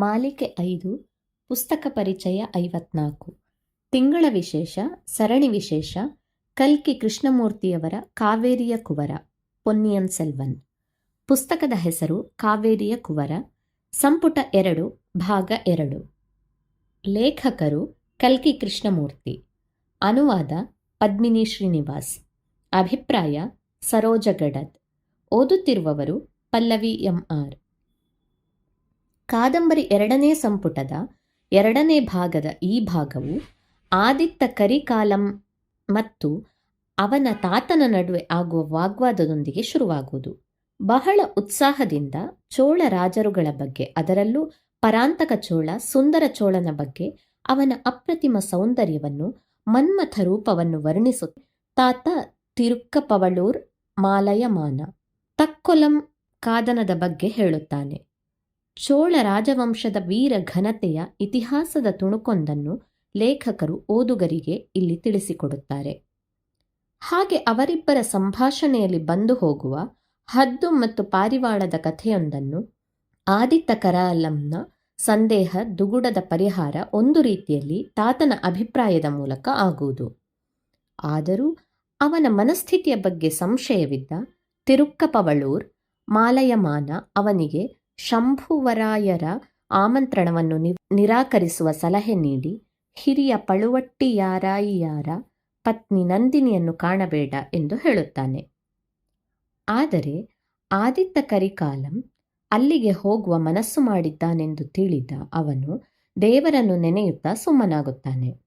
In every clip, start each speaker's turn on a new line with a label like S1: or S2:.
S1: ಮಾಲಿಕೆ ಐದು, ಪುಸ್ತಕ ಪರಿಚಯ ಐವತ್ನಾಲ್ಕು. ತಿಂಗಳ ವಿಶೇಷ, ಸರಣಿ ವಿಶೇಷ, ಕಲ್ಕಿ ಕೃಷ್ಣಮೂರ್ತಿಯವರ ಕಾವೇರಿಯ ಕುವರ, ಪೊನ್ನಿಯನ್ ಸೆಲ್ವನ್. ಪುಸ್ತಕದ ಹೆಸರು ಕಾವೇರಿಯ ಕುವರ, ಸಂಪುಟ ಎರಡು, ಭಾಗ ಎರಡು. ಲೇಖಕರು ಕಲ್ಕಿ ಕೃಷ್ಣಮೂರ್ತಿ, ಅನುವಾದ ಪದ್ಮಿನಿ ಶ್ರೀನಿವಾಸ್, ಅಭಿಪ್ರಾಯ ಸರೋಜ ಗಡದ್. ಓದುತ್ತಿರುವವರು ಪಲ್ಲವಿ ಎಂಆರ್. ಕಾದಂಬರಿ ಎರಡನೇ ಸಂಪುಟದ ಎರಡನೇ ಭಾಗದ ಈ ಭಾಗವು ಆದಿತ್ತ ಕರಿಕಾಲಂ ಮತ್ತು ಅವನ ತಾತನ ನಡುವೆ ಆಗುವ ವಾಗ್ವಾದದೊಂದಿಗೆ ಶುರುವಾಗುವುದು. ಬಹಳ ಉತ್ಸಾಹದಿಂದ ಚೋಳ ರಾಜರುಗಳ ಬಗ್ಗೆ, ಅದರಲ್ಲೂ ಪರಾಂತಕ ಚೋಳ, ಸುಂದರ ಚೋಳನ ಬಗ್ಗೆ ಅವನ ಅಪ್ರತಿಮ ಸೌಂದರ್ಯವನ್ನು, ಮನ್ಮಥ ರೂಪವನ್ನು ವರ್ಣಿಸು ತಾತ ತಿರುಕ್ಕಪವಳೂರ್ ಮಾಲಯಮಾನ. ತಕ್ಕೊಲಂ ಕಾದನದ ಬಗ್ಗೆ ಹೇಳುತ್ತಾನೆ. ಚೋಳ ರಾಜವಂಶದ ವೀರ ಘನತೆಯ ಇತಿಹಾಸದ ತುಣುಕೊಂದನ್ನು ಲೇಖಕರು ಓದುಗರಿಗೆ ಇಲ್ಲಿ ತಿಳಿಸಿಕೊಡುತ್ತಾರೆ. ಹಾಗೆ ಅವರಿಬ್ಬರ ಸಂಭಾಷಣೆಯಲ್ಲಿ ಬಂದು ಹೋಗುವ ಹದ್ದು ಮತ್ತು ಪಾರಿವಾಳದ ಕಥೆಯೊಂದನ್ನು ಆದಿತ್ತ ಕರಾಲಂನ ಸಂದೇಹ ದುಗುಡದ ಪರಿಹಾರ ಒಂದು ರೀತಿಯಲ್ಲಿ ತಾತನ ಅಭಿಪ್ರಾಯದ ಮೂಲಕ ಆಗುವುದು. ಆದರೂ ಅವನ ಮನಸ್ಥಿತಿಯ ಬಗ್ಗೆ ಸಂಶಯವಿದ್ದ ತಿರುಕ್ಕಪವಳೂರ್ ಮಾಲಯಮಾನ ಅವನಿಗೆ ಶಂಭುವರಾಯರ ಆಮಂತ್ರಣವನ್ನು ನಿರಾಕರಿಸುವ ಸಲಹೆ ನೀಡಿ, ಹಿರಿಯ ಪಳುವಟ್ಟಿಯಾರಾಯಿಯಾರ ಪತ್ನಿ ನಂದಿನಿಯನ್ನು ಕಾಣಬೇಡ ಎಂದು ಹೇಳುತ್ತಾನೆ. ಆದರೆ ಆದಿತ್ತ ಕರಿಕಾಲಂ ಅಲ್ಲಿಗೆ ಹೋಗುವ ಮನಸ್ಸು ಮಾಡಿದ್ದಾನೆಂದು ತಿಳಿದ ಅವನು ದೇವರನ್ನು ನೆನೆಯುತ್ತಾ ಸುಮ್ಮನಾಗುತ್ತಾನೆ.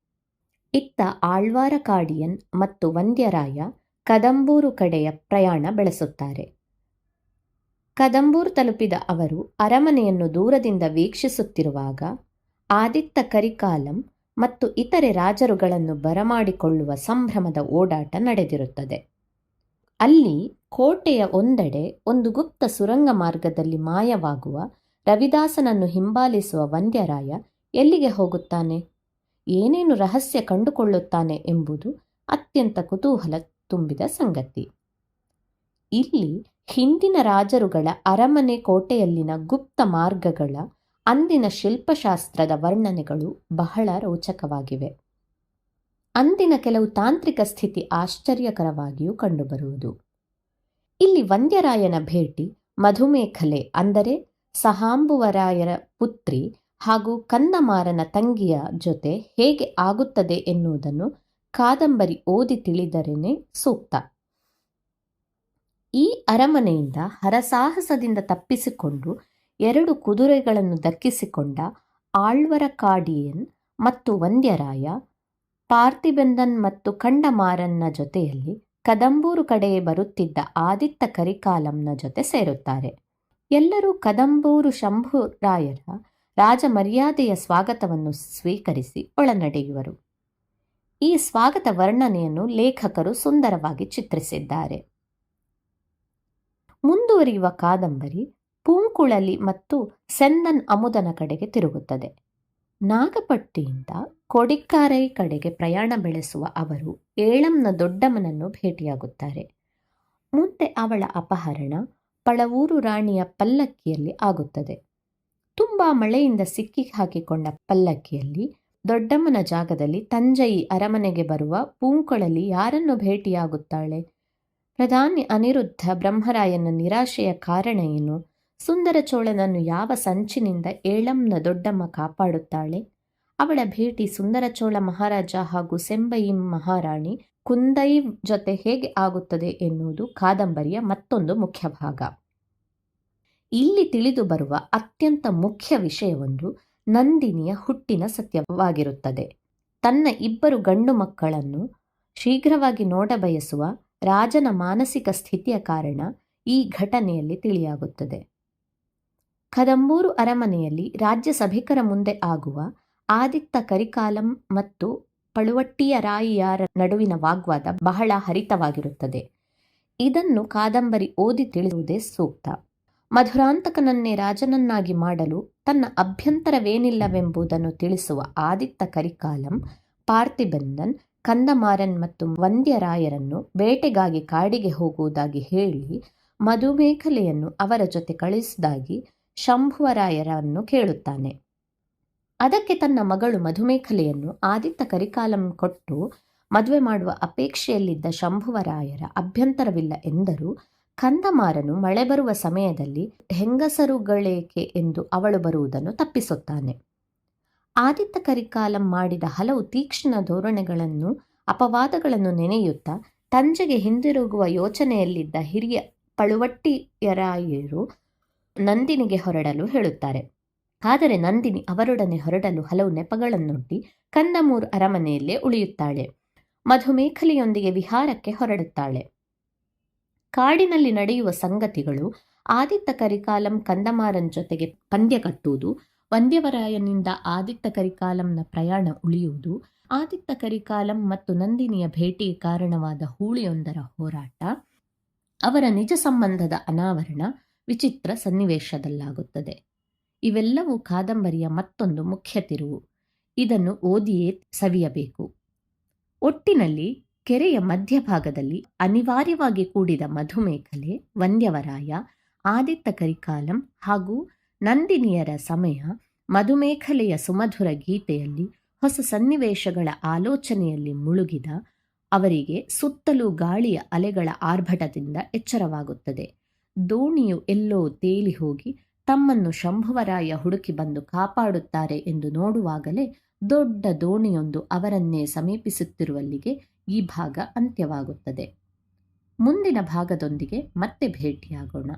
S1: ಇತ್ತ ಆಳ್ವಾರ ಕಾಡಿಯನ್ ಮತ್ತು ವಂದ್ಯರಾಯ ಕದಂಬೂರು ಕಡೆಯ ಪ್ರಯಾಣ ಬೆಳೆಸುತ್ತಾರೆ. ಕದಂಬೂರು ತಲುಪಿದ ಅವರು ಅರಮನೆಯನ್ನು ದೂರದಿಂದ ವೀಕ್ಷಿಸುತ್ತಿರುವಾಗ ಆದಿತ್ತ ಕರಿಕಾಲಂ ಮತ್ತು ಇತರೆ ರಾಜರುಗಳನ್ನು ಬರಮಾಡಿಕೊಳ್ಳುವ ಸಂಭ್ರಮದ ಓಡಾಟ ನಡೆದಿರುತ್ತದೆ. ಅಲ್ಲಿ ಕೋಟೆಯ ಒಂದೆಡೆ ಒಂದು ಗುಪ್ತ ಸುರಂಗ ಮಾರ್ಗದಲ್ಲಿ ಮಾಯವಾಗುವ ರವಿದಾಸನನ್ನು ಹಿಂಬಾಲಿಸುವ ವಂದ್ಯರಾಯ ಎಲ್ಲಿಗೆ ಹೋಗುತ್ತಾನೆ? ಏನೇನು ರಹಸ್ಯ ಕಂಡುಕೊಳ್ಳುತ್ತಾನೆ ಎಂಬುದು ಅತ್ಯಂತ ಕುತೂಹಲ ತುಂಬಿದ ಸಂಗತಿ. ಇಲ್ಲಿ ಹಿಂದಿನ ರಾಜರುಗಳ ಅರಮನೆ ಕೋಟೆಯಲ್ಲಿನ ಗುಪ್ತ ಮಾರ್ಗಗಳ ಅಂದಿನ ಶಿಲ್ಪಶಾಸ್ತ್ರದ ವರ್ಣನೆಗಳು ಬಹಳ ರೋಚಕವಾಗಿವೆ. ಅಂದಿನ ಕೆಲವು ತಾಂತ್ರಿಕ ಸ್ಥಿತಿ ಆಶ್ಚರ್ಯಕರವಾಗಿಯೂ ಕಂಡುಬರುವುದು. ಇಲ್ಲಿ ವಂದ್ಯರಾಯನ ಭೇಟಿ ಮಧುಮೇಖಲೆ ಅಂದರೆ ಸಹಾಂಬುವರಾಯರ ಪುತ್ರಿ ಹಾಗೂ ಕಂದಮಾರನ ತಂಗಿಯ ಜೊತೆ ಹೇಗೆ ಆಗುತ್ತದೆ ಎನ್ನುವುದನ್ನು ಕಾದಂಬರಿ ಓದಿ ತಿಳಿದರೇನೆ ಸೂಕ್ತ. ಈ ಅರಮನೆಯಿಂದ ಹರಸಾಹಸದಿಂದ ತಪ್ಪಿಸಿಕೊಂಡು ಎರಡು ಕುದುರೆಗಳನ್ನು ದಕ್ಕಿಸಿಕೊಂಡ ಆಳ್ವರ ಕಾಡಿಯನ್ ಮತ್ತು ವಂದ್ಯರಾಯ ಪಾರ್ಥಿಬೆಂದನ್ ಮತ್ತು ಕಂಡಮಾರನ್ನ ಜೊತೆಯಲ್ಲಿ ಕದಂಬೂರು ಕಡೆಗೆ ಬರುತ್ತಿದ್ದ ಆದಿತ್ತ ಕರಿಕಾಲಂನ ಜೊತೆ ಸೇರುತ್ತಾರೆ. ಎಲ್ಲರೂ ಕದಂಬೂರು ಶಂಭುರಾಯರ ರಾಜ ಮರ್ಯಾದೆಯ ಸ್ವಾಗತವನ್ನು ಸ್ವೀಕರಿಸಿ ಒಳನಡೆಯುವರು. ಈ ಸ್ವಾಗತ ವರ್ಣನೆಯನ್ನು ಲೇಖಕರು ಸುಂದರವಾಗಿ ಚಿತ್ರಿಸಿದ್ದಾರೆ. ಮುಂದುವರಿಯುವ ಕಾದಂಬರಿ ಪೂಂಕುಳಲಿ ಮತ್ತು ಸೆನ್ನನ್ ಅಮುದನ ಕಡೆಗೆ ತಿರುಗುತ್ತದೆ. ನಾಗಪಟ್ಟಿಯಿಂದ ಕೊಡಿಕಾರೈ ಕಡೆಗೆ ಪ್ರಯಾಣ ಬೆಳೆಸುವ ಅವರು ಏಳಂನ ದೊಡ್ಡಮ್ಮನನ್ನು ಭೇಟಿಯಾಗುತ್ತಾರೆ. ಮುಂದೆ ಅವಳ ಅಪಹರಣ ಪಳವೂರು ರಾಣಿಯ ಪಲ್ಲಕ್ಕಿಯಲ್ಲಿ ಆಗುತ್ತದೆ. ತುಂಬ ಮಳೆಯಿಂದ ಸಿಕ್ಕಿ ಹಾಕಿಕೊಂಡ ಪಲ್ಲಕ್ಕಿಯಲ್ಲಿ ದೊಡ್ಡಮ್ಮನ ಜಾಗದಲ್ಲಿ ತಂಜಯಿ ಅರಮನೆಗೆ ಬರುವ ಪೂಂಕೊಳಲಿ ಯಾರನ್ನು ಭೇಟಿಯಾಗುತ್ತಾಳೆ? ಪ್ರಧಾನಿ ಅನಿರುದ್ಧ ಬ್ರಹ್ಮರಾಯನ ನಿರಾಶೆಯ ಕಾರಣ ಏನು? ಸುಂದರ ಚೋಳನನ್ನು ಯಾವ ಸಂಚಿನಿಂದ ಏಳಂನ ದೊಡ್ಡಮ್ಮ ಕಾಪಾಡುತ್ತಾಳೆ? ಅವಳ ಭೇಟಿ ಸುಂದರ ಚೋಳ ಮಹಾರಾಜ ಹಾಗೂ ಸೆಂಬಯಿ ಮಹಾರಾಣಿ ಕುಂದೈ ಜೊತೆ ಹೇಗೆ ಆಗುತ್ತದೆ ಎನ್ನುವುದು ಕಾದಂಬರಿಯ ಮತ್ತೊಂದು ಮುಖ್ಯ ಭಾಗ. ಇಲ್ಲಿ ತಿಳಿದು ಬರುವ ಅತ್ಯಂತ ಮುಖ್ಯ ವಿಷಯವೊಂದು ನಂದಿನಿಯ ಹುಟ್ಟಿನ ಸತ್ಯವಾಗಿರುತ್ತದೆ. ತನ್ನ ಇಬ್ಬರು ಗಂಡು ಮಕ್ಕಳನ್ನು ಶೀಘ್ರವಾಗಿ ನೋಡಬಯಸುವ ರಾಜನ ಮಾನಸಿಕ ಸ್ಥಿತಿಯ ಕಾರಣ ಈ ಘಟನೆಯಲ್ಲಿ ತಿಳಿಯಾಗುತ್ತದೆ. ಕದಂಬೂರು ಅರಮನೆಯಲ್ಲಿ ರಾಜ್ಯ ಸಭಿಕರ ಮುಂದೆ ಆಗುವ ಆದಿತ್ತ ಕರಿಕಾಲಂ ಮತ್ತು ಪಳುವಟ್ಟಿಯ ರಾಯಿಯಾರ ನಡುವಿನ ವಾಗ್ವಾದ ಬಹಳ ಹರಿತವಾಗಿರುತ್ತದೆ. ಇದನ್ನು ಕಾದಂಬರಿ ಓದಿ ತಿಳಿಯುವುದೇ ಸೂಕ್ತ. ಮಧುರಾಂತಕನನ್ನೇ ರಾಜನನ್ನಾಗಿ ಮಾಡಲು ತನ್ನ ಅಭ್ಯಂತರವೇನಿಲ್ಲವೆಂಬುದನ್ನು ತಿಳಿಸುವ ಆದಿತ್ತ ಕರಿಕಾಲಂ ಪಾರ್ಥಿಬೆಂದನ್ ಕಂದಮಾರನ್ ಮತ್ತು ವಂದ್ಯರಾಯರನ್ನು ಬೇಟೆಗಾಗಿ ಕಾಡಿಗೆ ಹೋಗುವುದಾಗಿ ಹೇಳಿ ಮಧುಮೇಖಲೆಯನ್ನು ಅವರ ಜೊತೆ ಕಳಿಸಿದಾಗಿ ಶಂಭುವರಾಯರನ್ನು ಕೇಳುತ್ತಾನೆ. ಅದಕ್ಕೆ ತನ್ನ ಮಗಳು ಮಧುಮೇಖಲೆಯನ್ನು ಆದಿತ್ತ ಕರಿಕಾಲಂ ಕೊಟ್ಟು ಮದುವೆ ಮಾಡುವ ಅಪೇಕ್ಷೆಯಲ್ಲಿದ್ದ ಶಂಭುವರಾಯರ ಅಭ್ಯಂತರವಿಲ್ಲ ಎಂದರೂ ಕಂದಮಾರನು ಮಳೆ ಬರುವ ಸಮಯದಲ್ಲಿ ಹೆಂಗಸರುಗಳೇಕೆ ಎಂದು ಅವಳು ಬರುವುದನ್ನು ತಪ್ಪಿಸುತ್ತಾನೆ. ಆದಿತ್ತ ಕರಿಕಾಲಂ ಮಾಡಿದ ಹಲವು ತೀಕ್ಷ್ಣ ಧೋರಣೆಗಳನ್ನು, ಅಪವಾದಗಳನ್ನು ನೆನೆಯುತ್ತಾ ತಂಜೆಗೆ ಹಿಂದಿರುಗುವ ಯೋಚನೆಯಲ್ಲಿದ್ದ ಹಿರಿಯ ಪಳುವಟ್ಟಿಯರಾಯರು ನಂದಿನಿಗೆ ಹೊರಡಲು ಹೇಳುತ್ತಾರೆ. ಆದರೆ ನಂದಿನಿ ಅವರೊಡನೆ ಹೊರಡಲು ಹಲವು ನೆಪಗಳನ್ನೊಡ್ಡಿ ಕಂದಮೂರು ಅರಮನೆಯಲ್ಲೇ ಉಳಿಯುತ್ತಾಳೆ. ಮಧುಮೇಖಲೆಯೊಂದಿಗೆ ವಿಹಾರಕ್ಕೆ ಹೊರಡುತ್ತಾಳೆ. ಕಾಡಿನಲ್ಲಿ ನಡೆಯುವ ಸಂಗತಿಗಳು ಆದಿತ್ತ ಕರಿಕಾಲಂ ಕಂದಮಾರನ್ ಜೊತೆಗೆ ಪಂದ್ಯ ಕಟ್ಟುವುದು ವಂದ್ಯವರಾಯನಿಂದ ಆದಿತ್ತ ಕರಿಕಾಲಂನ ಪ್ರಯಾಣ ಉಳಿಯುವುದು, ಆದಿತ್ತ ಕರಿಕಾಲಂ ಮತ್ತು ನಂದಿನಿಯ ಭೇಟಿಗೆ ಕಾರಣವಾದ ಹೂಳಿಯೊಂದರ ಹೋರಾಟ, ಅವರ ನಿಜ ಸಂಬಂಧದ ಅನಾವರಣ ವಿಚಿತ್ರ ಸನ್ನಿವೇಶದಲ್ಲಾಗುತ್ತದೆ. ಇವೆಲ್ಲವೂ ಕಾದಂಬರಿಯ ಮತ್ತೊಂದು ಮುಖ್ಯ ತಿರುವು. ಇದನ್ನು ಓದಿಯೇ ಸವಿಯಬೇಕು. ಒಟ್ಟಿನಲ್ಲಿ ಕೆರೆಯ ಮಧ್ಯಭಾಗದಲ್ಲಿ ಅನಿವಾರ್ಯವಾಗಿ ಕೂಡಿದ ಮಧುಮೇಖಲೆ, ವಂದ್ಯವರಾಯ, ಆದಿತ್ತ ಕರಿಕಾಲಂ ಹಾಗೂ ನಂದಿನಿಯರ ಸಮಯ ಮಧುಮೇಖಲೆಯ ಸುಮಧುರ ಗೀತೆಯಲ್ಲಿ ಹೊಸ ಸನ್ನಿವೇಶಗಳ ಆಲೋಚನೆಯಲ್ಲಿ ಮುಳುಗಿದ ಅವರಿಗೆ ಸುತ್ತಲೂ ಗಾಳಿಯ ಅಲೆಗಳ ಆರ್ಭಟದಿಂದ ಎಚ್ಚರವಾಗುತ್ತದೆ. ದೋಣಿಯು ಎಲ್ಲೋ ತೇಲಿ ಹೋಗಿ ತಮ್ಮನ್ನು ಶಂಭುವರಾಯ ಹುಡುಕಿ ಬಂದು ಕಾಪಾಡುತ್ತಾರೆ ಎಂದು ನೋಡುವಾಗಲೇ ದೊಡ್ಡ ದೋಣಿಯೊಂದು ಅವರನ್ನೇ ಸಮೀಪಿಸುತ್ತಿರುವಲ್ಲಿಗೆ ಈ ಭಾಗ ಅಂತ್ಯವಾಗುತ್ತದೆ. ಮುಂದಿನ ಭಾಗದೊಂದಿಗೆ ಮತ್ತೆ ಭೇಟಿಯಾಗೋಣ.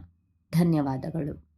S1: ಧನ್ಯವಾದಗಳು.